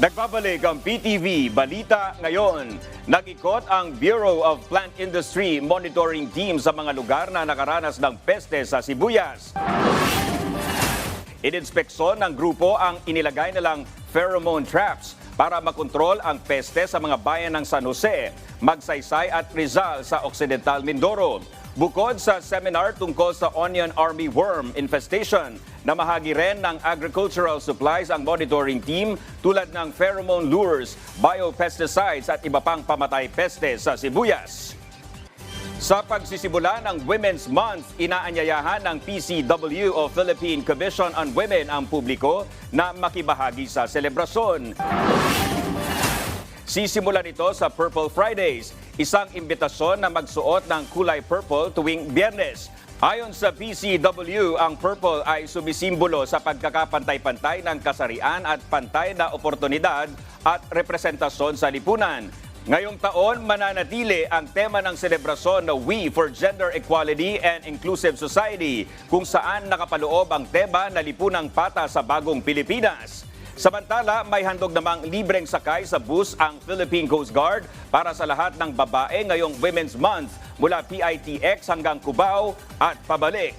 Nagbabalik ang PTV Balita ngayon. Nag-ikot ang Bureau of Plant Industry Monitoring Team sa mga lugar na nakaranas ng peste sa sibuyas. Ininspeksyon ng grupo ang inilagay nilang pheromone traps para makontrol ang peste sa mga bayan ng San Jose, Magsaysay at Rizal sa Occidental Mindoro. Bukod sa seminar tungkol sa onion army worm infestation, namahagi rin ng agricultural supplies ang monitoring team tulad ng pheromone lures, biopesticides at iba pang pamatay peste sa sibuyas. Sa pagsisimula ng Women's Month, inaanyayahan ng PCW o Philippine Commission on Women ang publiko na makibahagi sa selebrasyon. Sisimulan ito sa Purple Fridays, isang imbitasyon na magsuot ng kulay purple tuwing biyernes. Ayon sa PCW, ang purple ay sumisimbolo sa pagkakapantay-pantay ng kasarian at pantay na oportunidad at representasyon sa lipunan. Ngayong taon, mananatili ang tema ng selebrasyon na We for Gender Equality and Inclusive Society, kung saan nakapaloob ang tema na lipunang pata sa bagong Pilipinas. Samantala, may handog namang libreng sakay sa bus ang Philippine Coast Guard para sa lahat ng babae ngayong Women's Month mula PITX hanggang Cubao at pabalik.